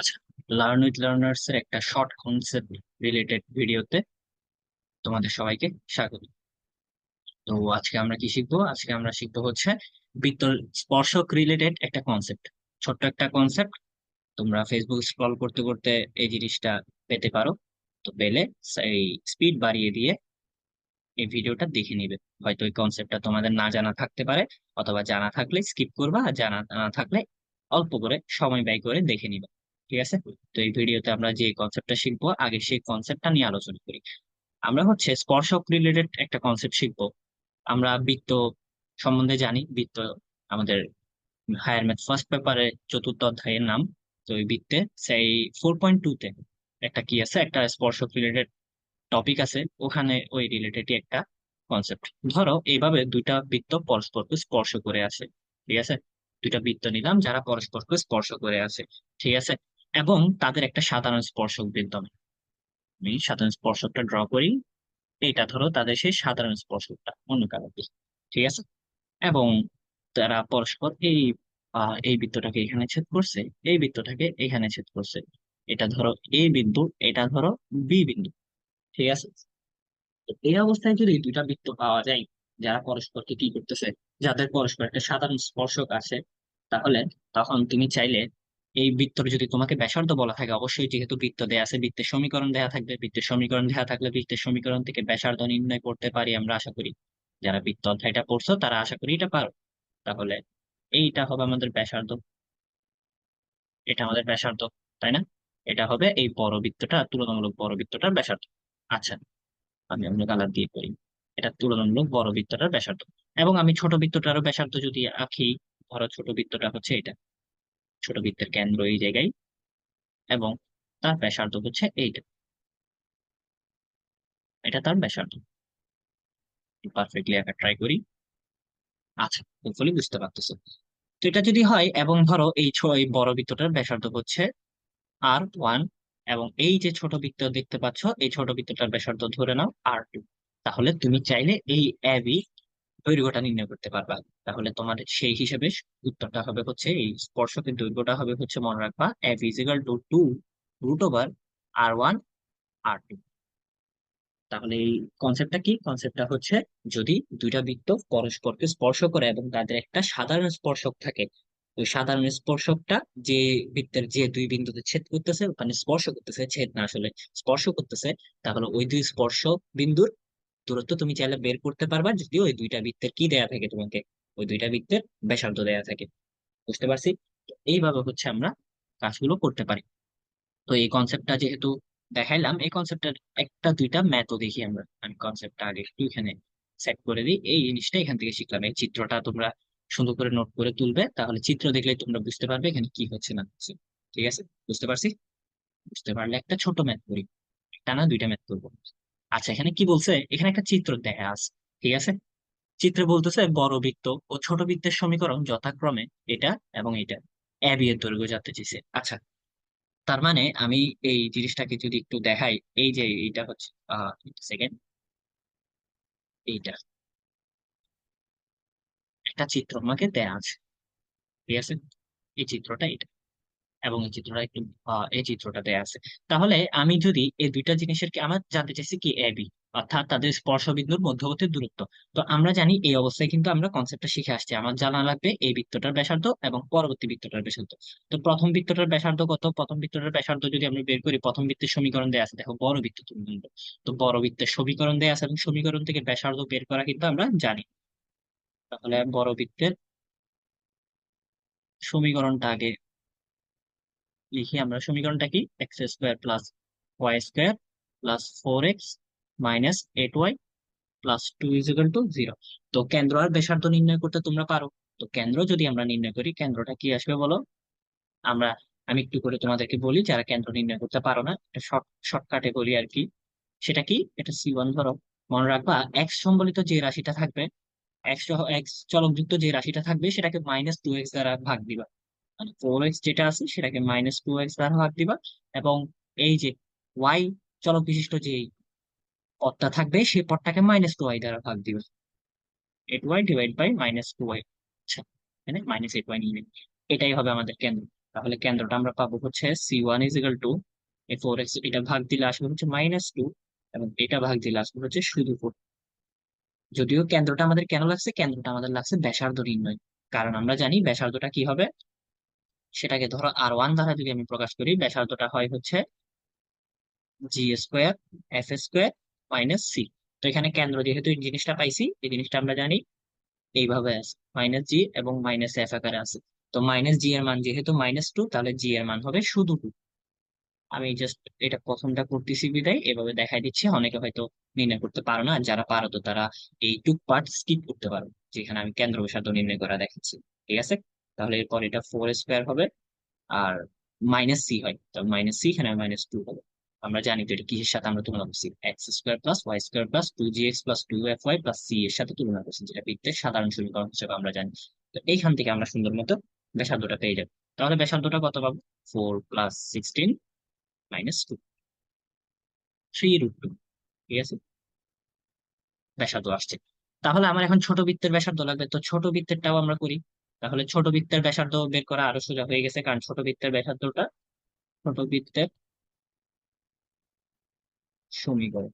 আচ্ছা learn with learners এর একটা শর্ট কনসেপ্ট রিলেটেড ভিডিওতে তোমাদের সবাইকে স্বাগত। তো আজকে আমরা কি শিখব? আজকে আমরা শিখব হচ্ছে বৃত্ত স্পর্শক রিলেটেড একটা কনসেপ্ট ছোট্ট একটা কনসেপ্ট তোমরা ফেসবুক স্ক্রল করতে করতে এই জিনিসটা পেতে পারো। তো পেলে এই স্পিড বাড়িয়ে দিয়ে এই ভিডিওটা দেখে নিবে। হয়তো এই কনসেপ্টটা তোমাদের না জানা থাকতে পারে অথবা জানা থাকলে স্কিপ করবা, আর জানা না থাকলে অল্প করে সময় ব্যয় করে দেখে নিবে। ঠিক আছে? তো এই ভিডিওতে আমরা যে কনসেপ্টটা শিখব, আগে সেই কনসেপ্টটা নিয়ে আলোচনা করি। আমরা হচ্ছে স্পর্শক রিলেটেড একটা কনসেপ্ট শিখব। আমরা বৃত্ত সম্বন্ধে জানি, বৃত্ত আমাদের হায়ার ম্যাথ ফার্স্ট পেপারে চতুর্থ অধ্যায়ের নাম। তো ওই বৃত্তে, সেই ফোর পয়েন্ট টু তে একটা কি আছে? একটা স্পর্শক রিলেটেড টপিক আছে। ওখানে ওই রিলেটেড একটা কনসেপ্ট ধরো, এইভাবে দুইটা বৃত্ত পরস্পরকে স্পর্শ করে আছে। ঠিক আছে? দুইটা বৃত্ত নিলাম, যারা পরস্পরকে স্পর্শ করে আছে। ঠিক আছে? এবং তাদের একটা সাধারণ স্পর্শক বিদ্যমান আমি সাধারণ স্পর্শকটা ড্র করি। এটা ধরো তাদের সেই সাধারণ স্পর্শকটা, অন্য কারও ঠিক আছে? এবং তারা পরস্পর এই এই বৃত্তটাকে এখানে ছেদ করছে, এই বৃত্তটাকে এখানে ছেদ করছে। এটা ধরো এ বিন্দু, এটা ধরো বি বিন্দু। ঠিক আছে? এই অবস্থায় যদি দুইটা বৃত্ত পাওয়া যায়, যারা পরস্পরকে কি করতেছে, যাদের পরস্পর একটা সাধারণ স্পর্শক আছে, তাহলে তখন তুমি চাইলে এই বৃত্তর যদি তোমাকে ব্যাসার্ধ বলা থাকে, অবশ্যই যেহেতু বৃত্ত দেয়া আছে, বৃত্তের সমীকরণ দেয়া থাকবে। বৃত্তের সমীকরণ দেয়া থাকলে বৃত্তের সমীকরণ থেকে ব্যাসার্ধ নির্ণয় করতে পারি আমরা আশা করি। যারা বৃত্ত অধ্যায়টা পড়ছো, তারা আশা করি এটা পারো। তাহলে এইটা হবে আমাদের ব্যাসার্ধ। এটা আমাদের ব্যাসার্ধ, তাই না? এটা হবে এই বড় বৃত্তটা, তুলনামূলক বড় বৃত্তটার ব্যাসার্ধ। আচ্ছা আমি অন্য কালার দিয়ে করি। এটা তুলনামূলক বড় বৃত্তটার ব্যাসার্ধ। এবং আমি ছোট বৃত্তটারও ব্যাসার্ধ যদি আঁকি, ধরো ছোট বৃত্তটা হচ্ছে এটা। ছোট বৃত্তের কেন্দ্র এই জায়গায় এবং তার ব্যাসার্ধ হচ্ছে এইটা। এটা তার ব্যাসার্ধ। পারফেক্টলি আঁকা ট্রাই করি। আচ্ছা হোপফুলি বুঝতে পারতেছো। তো এটা যদি হয়, এবং ধরো এই ছয় বড় বৃত্তটার ব্যাসার্ধ হচ্ছে আর ওয়ান এবং এই যে ছোট বৃত্ত দেখতে পাচ্ছ, এই ছোট বৃত্তটার ব্যাসার্ধ ধরে নাও আর টু তাহলে তুমি চাইলে এই অ্যাবি দৈর্ঘ্যটা নির্ণয় করতে পারবা। তাহলে তোমার সেই হিসেবে উত্তরটা হবে হচ্ছে এই স্পর্শকের দৈর্ঘ্যটা হবে হচ্ছে মনে রাখবা F equal to two root over r one r two তাহলে এই কনসেপ্টটা কি? কনসেপ্টটা হচ্ছে যদি দুইটা বৃত্ত পরস্পরকে স্পর্শ করে এবং তাদের একটা সাধারণ স্পর্শক থাকে, ওই সাধারণ স্পর্শকটা যে বৃত্তের যে দুই বিন্দুতে ছেদ করতেছে, ওখানে স্পর্শ করতেছে, ছেদ না আসলে স্পর্শ করতেছে, তাহলে ওই দুই স্পর্শ বিন্দুর দূরত্ব তুমি চাইলে বের করতে পারবা যদি ওই দুইটা বৃত্তের কি দেয়া থাকে তোমাকে? ওই দুইটা বৃত্তের ব্যাসার্ধ দেয়া থাকে। বুঝতে পারছি? এইভাবে হচ্ছে আমরা কাজগুলো করতে পারি। তো এই কনসেপ্টটা যেহেতু দেখাইলাম, এই কনসেপ্টের একটা দুইটা ম্যাথও দেখি আমরা। আমি কনসেপ্টটা আগে একটু এখানে সেট করে দিই। এই জিনিসটা এখান থেকে শিখলাম। এই চিত্রটা তোমরা সুন্দর করে নোট করে তুলবে। তাহলে চিত্র দেখলে তোমরা বুঝতে পারবে এখানে কি হচ্ছে না হচ্ছে। ঠিক আছে? বুঝতে পারছি? বুঝতে পারলে একটা ছোট ম্যাথ করি। টানা দুইটা ম্যাথ করব। আচ্ছা এখানে কি বলছে? এখানে একটা চিত্র দেখা আছে ঠিক আছে? চিত্রে বলতেছে বড় বৃত্ত ও ছোট বৃত্তের সমীকরণ যথাক্রমে এটা এবং এটা। এবি এর দৈর্ঘ্য জানতে চেয়েছে আচ্ছা তার মানে আমি এই জিনিসটাকে যদি একটু দেখাই, এই যে এইটা হচ্ছে সেকেন্ড এইটা। একটা চিত্র আমাকে দেয়া আছে, ঠিক আছে? এই চিত্রটা এটা এবং এই চিত্রটা একটু এই চিত্রটা দেয়া আছে। তাহলে আমি যদি এই দুইটা জিনিসের কি আমার জানতে চাইছি কি এবি অর্থাৎ তাদের স্পর্শ বিন্দুর মধ্যবর্তী দূরত্ব। তো আমরা জানি এই অবস্থায় কিন্তু আমরা কনসেপ্টটা শিখে আসছি। আমার জানা লাগবে এই বৃত্তটার ব্যাসার্ধ এবং পরবর্তী বৃত্তটার ব্যাসার্ধ। তো প্রথম বৃত্তটার ব্যাসার্ধ কত? প্রথম বৃত্তটার ব্যাসার্ধ যদি আমরা বের করি, প্রথম বৃত্তের সমীকরণ দেয়া আছে। দেখো, বড় বৃত্ত তুমি তো বড় বৃত্তের সমীকরণ দেয়া আছে এবং সমীকরণ থেকে ব্যাসার্ধ বের করা কিন্তু আমরা জানি। তাহলে বড় বৃত্তের সমীকরণটা আগে লিখি আমরা। সমীকরণটা কি? X square plus y square plus four x minus eight y plus two equal to zero তো কেন্দ্র আর ব্যাসার্ধ নির্ণয় করতে তোমরা পারো। তো কেন্দ্র যদি আমরা নির্ণয় করি, কেন্দ্রটা কি আসবে বলো? আমরা, আমি একটু করে তোমাদেরকে বলি, যারা কেন্দ্র নির্ণয় করতে পারো না এটা শর্ট শর্টকাটে বলি আর কি। সেটা কি? এটা সি ওয়ান ধরো। মনে রাখবা এক্স সম্বলিত যে রাশিটা থাকবে এক্স এক্স চলকযুক্ত যে রাশিটা থাকবে, সেটাকে মাইনাস টু এক্স দ্বারা ভাগ দিবা। ফোর এক্স যেটা আছে সেটাকে মাইনাস টু এক্স দ্বারা ভাগ দিবা এবং এই যে ওয়াই চলক বিশিষ্ট যে পদটা থাকবে সেই পদটাকে মাইনাস টু ওয়াই দ্বারা ভাগ দিবা। Eight y divide by minus two y আচ্ছা মাইনাস এইট ওয়াই নিয়ে এটাই হবে আমাদের কেন্দ্র। তাহলে কেন্দ্রটা আমরা পাবো হচ্ছে C one is equal to a four x এটা ভাগ দিলে আসবে হচ্ছে মাইনাস টু এবং এটা ভাগ দিলে আসবে হচ্ছে শুধু ফোর যদিও কেন্দ্রটা আমাদের কেন লাগছে? কেন্দ্রটা আমাদের লাগছে ব্যাসার্ধ নির্ণয়। কারণ আমরা জানি ব্যাসার্ধটা কি হবে? সেটাকে ধরো আর ওয়ান দ্বারা যদি আমি প্রকাশ করি, ব্যাসার্ধটা হয় হচ্ছে g square f square minus c তো এখানে কেন্দ্র যেহেতু এই জিনিসটা পাইছি, এই জিনিসটা আমরা জানি এইভাবে আছে। মাইনাস জি এবং মাইনাস এফ আকারে আছে। তো মাইনাস জি এর মান যেহেতু মাইনাস টু তাহলে জি এর মান হবে শুধু টু আমি জাস্ট এটা প্রথমটা করতেছি বিদায়, এভাবে দেখাই দিচ্ছি। অনেকে হয়তো নির্ণয় করতে পারো না যারা পারো তো তারা এই টু পার্ট স্কিপ করতে পারো, যেখানে আমি কেন্দ্র ব্যাসার্ধ নির্ণয় করা দেখাচ্ছি। ঠিক আছে? তাহলে এরপর এটা ফোর স্কোয়ার হবে আর মাইনাস সি হয়। তো মাইনাস সি এখানে মাইনাস টু হবে। আমরা জানি তো এটা কিসের সাথে আমরা তুলনা করছি? X square plus y square plus two g x plus two f y plus c এর সাথে তুলনা করছি, যেটা বৃত্তের সাধারণ সমীকরণ হিসেবে আমরা জানি। তো এইখান থেকে আমরা সুন্দর মতো ব্যাসার্ধটা পেয়ে যাব। তাহলে ব্যাসার্ধটা কত পাবো? Four plus sixteen minus two three root two ঠিক আছে? ব্যাসার্ধ আসছে। তাহলে আমার এখন ছোট বৃত্তের ব্যাসার্ধ লাগবে। তো ছোট বৃত্তেরটাও আমরা করি। তাহলে ছোট বৃত্তের ব্যাসার্ধ বের করা আরও সোজা হয়ে গেছে, কারণ ছোট বৃত্তের ব্যাসার্ধটা ছোট বৃত্তের সমীকরণ।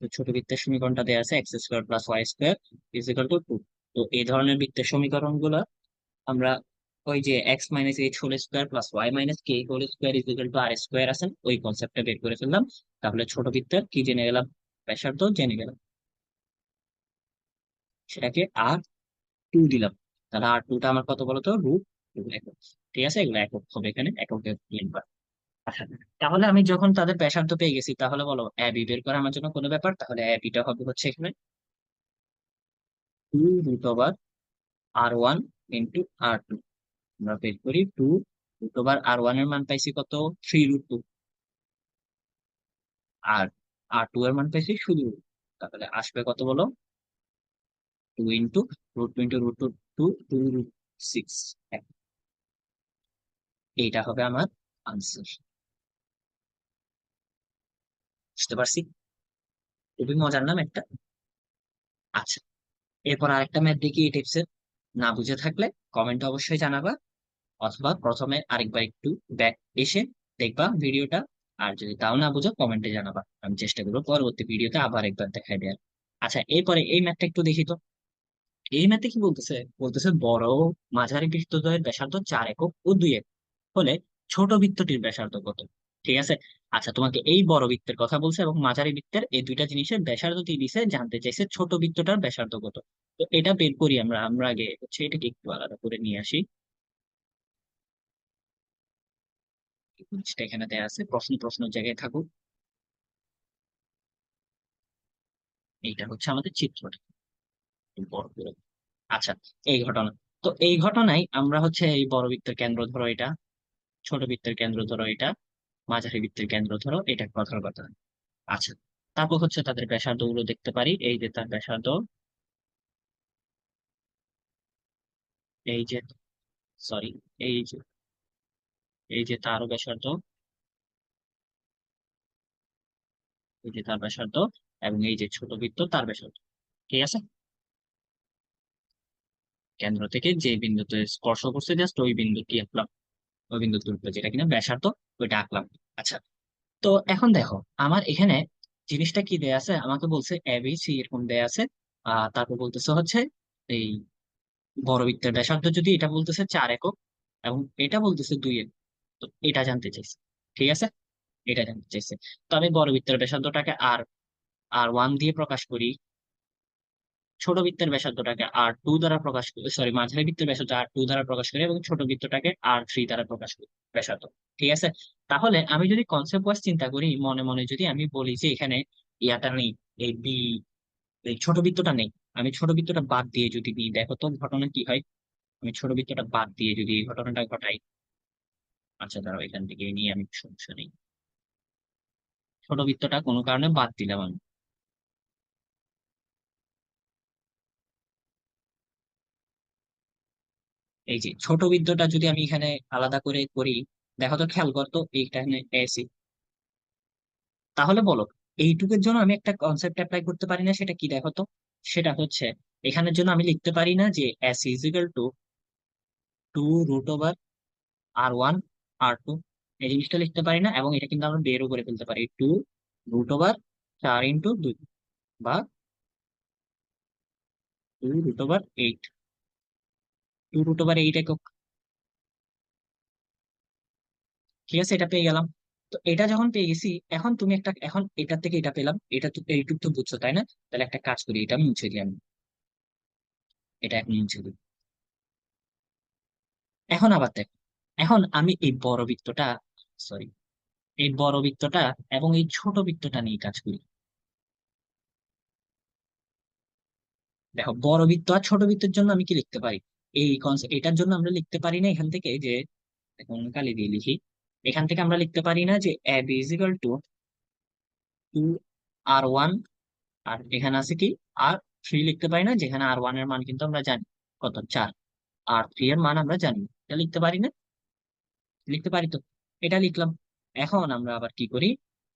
তো ছোট বৃত্তের সমীকরণটা দেওয়া আছে, x square plus y square is equal to two. Two এই ধরনের বৃত্তের সমীকরণগুলো আমরা ওই যে x minus h whole square plus y minus k whole square is equal to r square আছেন ওই কনসেপ্টটা বের করে ফেললাম। তাহলে ছোট বৃত্তের কি জেনে গেলাম? ব্যাসার্ধ জেনে গেলাম। সেটাকে আর টু দিলাম। তাহলে আর টুটা আমার কত বলতো? রুট একক ঠিক আছে? এগুলো একক হবে এখানে এককে লিখবা আচ্ছা তাহলে আমি যখন তাদের ব্যাসার্ধ পেয়ে গেছি, তাহলে বলো অ্যাবি বের করা আমার জন্য কোনো ব্যাপার? তাহলে অ্যাবিটা হবে হচ্ছে এখানে two root over r one into r two আমরা বের করি টু রুট ওভার আর ওয়ানের মান পাইছি কত? থ্রি রুট টু আর আর টু এর মান পাইছি শুধু তাহলে আসবে কত বলো? Two into root two into root two two two root six এইটা হবে আমার আনসার বুঝতে পারছি? খুবই মজার নাম একটা। আচ্ছা এরপর আরেকটা ম্যাথ দেখি এই টিপসের না বুঝে থাকলে কমেন্টে অবশ্যই জানাবা, অথবা প্রথমে আরেকবার একটু ব্যাক এসে দেখবা ভিডিওটা আর যদি তাও না বুঝো কমেন্টে জানাবা। আমি চেষ্টা করব পরবর্তী ভিডিওতে আবার একবার দেখাই দেওয়ার। আচ্ছা এরপরে এই ম্যাথটা একটু দেখি তো। এই ম্যাথে কি বলতেছে? বলতেছে বড় মাঝারি বৃত্তদ্বয়ের ব্যাসার্ধ চার একক ও দুই একক। হলে ছোট বৃত্তটির ব্যাসার্ধ কত? ঠিক আছে? আচ্ছা তোমাকে এই বড় বৃত্তের কথা বলছে এবং মাঝারি বৃত্তের এই দুইটা জিনিসের ব্যাসার্ধ দিয়ে দিছে? জানতে চাইছে ছোট বৃত্তটার ব্যাসার্ধ কত। তো এটা বের করি আমরা আমরা আগে হচ্ছে এটাকে একটু আলাদা করে নিয়ে আসি। এখানে দেয়া আছে, প্রশ্ন প্রশ্ন জায়গায় থাকুক। এইটা হচ্ছে আমাদের চিত্রটা। আচ্ছা এই ঘটনা। তো এই ঘটনায় আমরা হচ্ছে এই বড় বৃত্তের কেন্দ্র ধরো এটা, ছোট বৃত্তের কেন্দ্র ধরো এটা, মাঝারি বৃত্তের কেন্দ্র ধরো, এটা কথার কথা আচ্ছা তারপর হচ্ছে তাদের ব্যাসার্ধগুলো দেখতে পারি। এই যে তার ব্যাসার্ধ, এই যে সরি এই যে এই যে তারও ব্যাসার্ধ, এই যে তার ব্যাসার্ধ এবং এই যে ছোট বৃত্ত তার ব্যাসার্ধ। ঠিক আছে? কেন্দ্র থেকে যে বিন্দুতে স্পর্শ করছে জাস্ট ওই বিন্দু কি আঁকলাম। ওই বিন্দু তুলতে যেটা কিনা ব্যাসার্ধ, ওইটা আঁকলাম। আচ্ছা তো এখন দেখো, আমার এখানে জিনিসটা কি দেয়া আছে? আমাকে বলছে এবিসি এরকম দেয়া আছে। আহ তারপর বলতেছে হচ্ছে এই বড় বৃত্তের ব্যাসার্ধ যদি এটা বলতেছে চার একক এবং এটা বলতেছে দুই একক, তো এটা জানতে চাইছে। ঠিক আছে? এটা জানতে চাইছে। তো আমি বড় বৃত্তের ব্যাসার্ধটাকে আর আর ওয়ান দিয়ে প্রকাশ করি। ছোট বৃত্তের ব্যাসার্ধটাকে আর টু দ্বারা প্রকাশ করি সরি মাঝারি বৃত্তের ব্যাসার্ধ আর টু দ্বারা প্রকাশ করি এবং ছোট বৃত্তটাকে আর থ্রি দ্বারা প্রকাশ করি ব্যাসার্ধ, ঠিক আছে? তাহলে আমি যদি কনসেপ্ট ওয়াইজ চিন্তা করি, মনে মনে যদি আমি বলি যে এখানে ইয়াটা নেই, এই বি এই ছোট বৃত্তটা নেই, আমি ছোট বৃত্তটা বাদ দিয়ে যদি নিই দেখো তো ঘটনা কি হয়? আমি ছোট বৃত্তটা বাদ দিয়ে যদি এই ঘটনাটা ঘটাই আচ্ছা দাঁড়াও, এখান থেকে নিয়ে আমি সমস্যা নেই। ছোট বৃত্তটা কোনো কারণে বাদ দিলাম আমি। এই যে ছোট বৃত্তটা যদি আমি এখানে আলাদা করে করি, দেখো তো খেয়াল করতো এইখানে এসি তাহলে বলো, এইটুকের জন্য আমি একটা কনসেপ্ট অ্যাপ্লাই করতে পারি না, সেটা কি দেখো তো? সেটা হচ্ছে, এখানের জন্য আমি লিখতে পারি না যে S equal to two root over r one r two এই জিনিসটা লিখতে পারি না, এবং এটা কিন্তু আমরা বেরও করে ফেলতে পারি। টু রুট ওভার চার ইন্টু দুই, বা two root over eight root over eight একক ঠিক আছে, এটা পেয়ে গেলাম। তো এটা যখন পেয়ে গেছি, এখন তুমি একটা, এখন এটা থেকে এটা পেলাম, এটা এইটুক তো বুঝছ, তাই না? তাহলে একটা কাজ করি, এটা মুছে দিই আমি। এটা এখন মুছে দিই। এখন আবার দেখো, এখন আমি এই বড় বৃত্তটা সরি এই বড় বৃত্তটা এবং এই ছোট বৃত্তটা নিয়ে কাজ করি। দেখো, বড় বৃত্ত আর ছোট বৃত্তের জন্য আমি কি লিখতে পারি? এই এটার জন্য আমরা লিখতে পারি না এখান থেকে যে এখন কালি দিয়ে লিখি। এখান থেকে আমরা লিখতে পারি না যে A B is equal to two r one r এখানে আছে কি? আর থ্রি লিখতে পারি না, যেখানে আর ওয়ানের মান কিন্তু আমরা জানি। কত? চার। আর থ্রি এর মান আমরা জানি। এটা লিখতে পারি না? লিখতে পারি তো? এটা লিখলাম। এখন আমরা আবার কি করি?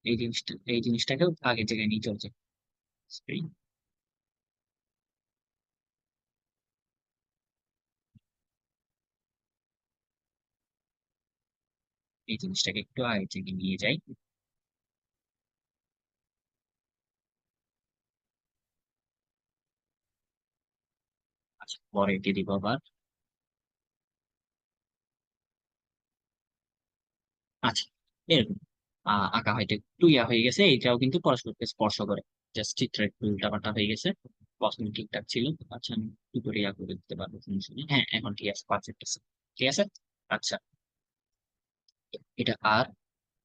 এই জিনিসটা, এই জিনিসটাকে আগের জায়গায় নিয়ে চলছে। এই জিনিসটাকে একটু আগের জায়গায় নিয়ে যাই। আচ্ছা পরে এটি দিব আবার? আচ্ছা এরকম। আঁকা হয়তো একটু ইয়া হয়ে গেছে, এটাও কিন্তু পরস্পরকে স্পর্শ করে। জাস্ট চিত্র একটু উল্টাপাল্টা হয়ে গেছে। প্রথম ঠিকঠাক ছিল আচ্ছা আমি কি করে ইয়া করে দিতে পারব হ্যাঁ এখন ঠিক আছে পারফেক্ট আছে। ঠিক আছে? আচ্ছা। এটা আর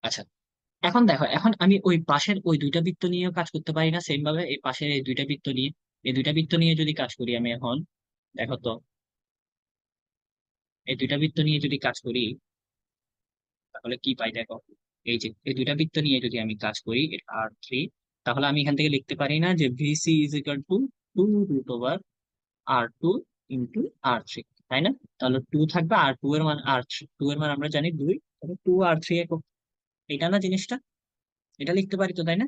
আচ্ছা। এখন দেখো, এখন আমি ওই পাশের ওই দুইটা বৃত্ত নিয়েও কাজ করতে পারি না সেম ভাবে এই পাশের এই দুইটা বৃত্ত নিয়ে, এই দুইটা বৃত্ত নিয়ে যদি কাজ করি আমি এখন, দেখো তো। এই দুইটা বৃত্ত নিয়ে যদি কাজ করি, তাহলে কি পাই দেখো? এই যে, এই দুইটা বৃত্ত নিয়ে যদি আমি কাজ করি আর থ্রি, তাহলে আমি এখান থেকে লিখতে পারি না যে BC is equal to two root over r two into r three, তাই না? তাহলে টু থাকবে আর টু এর মান, আর টু এর মান আমরা জানি দুই টু আর থ্রি একক এটা না জিনিসটা? এটা লিখতে পারি তো, তাই না?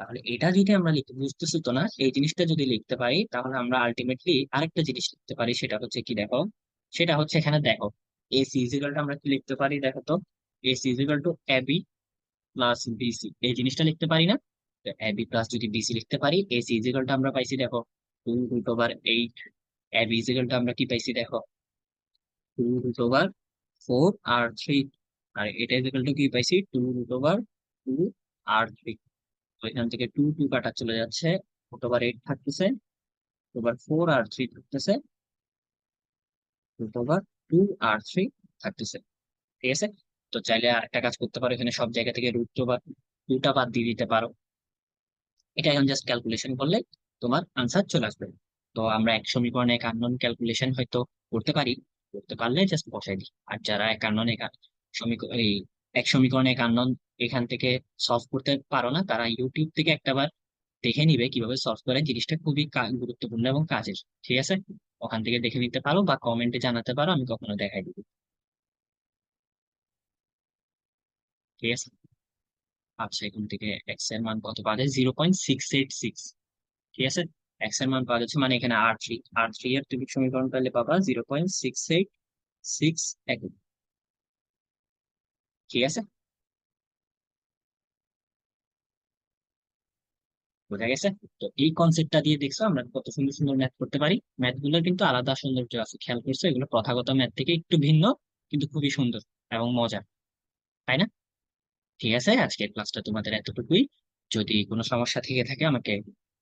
তাহলে এটা যদি আমরা বুঝতেছি তো না? এই জিনিসটা যদি লিখতে পারি, তাহলে আমরা আলটিমেটলি আরেকটা জিনিস লিখতে পারি, সেটা হচ্ছে কি দেখো? সেটা হচ্ছে এখানে দেখো এ সি ইজিক্যালটা আমরা কি লিখতে পারি, দেখো তো? A C to A B plus BC এই জিনিসটা লিখতে পারি না? তো এ বি প্লাস যদি বিসি লিখতে পারি এ সি ইজিক্যালটা আমরা পাইছি দেখো two root over eight A B ইজিক্যালটা আমরা কি পাইছি দেখো? Two root over four r three আর এটা ইজিক্যাল টু কি পাইছি two root over two r three তো এখান থেকে টু টু কাটা চলে যাচ্ছে রুট ওভার এইট থাকতেছে ওভার ফোর আর থ্রি থাকতেছে root over two r three থাকতেছে। ঠিক আছে? তো চাইলে একটা কাজ করতে পারো, এখানে সব জায়গা থেকে রুট ওভার টুটা বাদ দিয়ে দিতে পারো। এটা এখন জাস্ট ক্যালকুলেশন করলে তোমার আনসার চলে আসবে। তো আমরা এক সমীকরণে এক আননোন ক্যালকুলেশন হয়তো করতে পারি, করতে পারলে জাস্ট বসাই দিই। আর যারা এক আননোন এই এক সমীকরণে এক আননোন এখান থেকে সলভ করতে পারো না, তারা ইউটিউব থেকে একটাবার দেখে নিবে কীভাবে সলভ করে। জিনিসটা খুবই গুরুত্বপূর্ণ এবং কাজের, ঠিক আছে? ওখান থেকে দেখে নিতে পারো বা কমেন্টে জানাতে পারো, আমি কখনো দেখাই দিব। ঠিক আছে? আচ্ছা এখান থেকে এক্সের মান কত পাওয়া যায়? Zero point six eight six ঠিক আছে? এক্সের মান পাওয়া যাচ্ছে মানে এখানে আর থ্রি আর থ্রি এর ত্রিভুজ সমীকরণ পেলে পাবা zero point six eight six একক ঠিক আছে বোঝা গেছে তো এই কনসেপ্টটা দিয়ে দেখছ, আমরা কত সুন্দর সুন্দর ম্যাথ করতে পারি। ম্যাথগুলোর কিন্তু আলাদা সৌন্দর্য আছে, খেয়াল করছ? এগুলো প্রথাগত ম্যাথ থেকে একটু ভিন্ন, কিন্তু খুবই সুন্দর এবং মজা তাই না? ঠিক আছে, আজকের ক্লাসটা তোমাদের এতটুকুই। যদি কোনো সমস্যা থেকে থাকে, আমাকে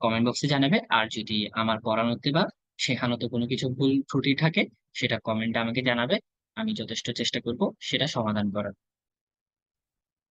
কমেন্ট বক্সে জানাবে। আর যদি আমার পড়ানোতে বা শেখানোতে কোনো কিছু ভুল ত্রুটি থাকে, সেটা কমেন্টে আমাকে জানাবে। আমি যথেষ্ট চেষ্টা করব সেটা সমাধান করার।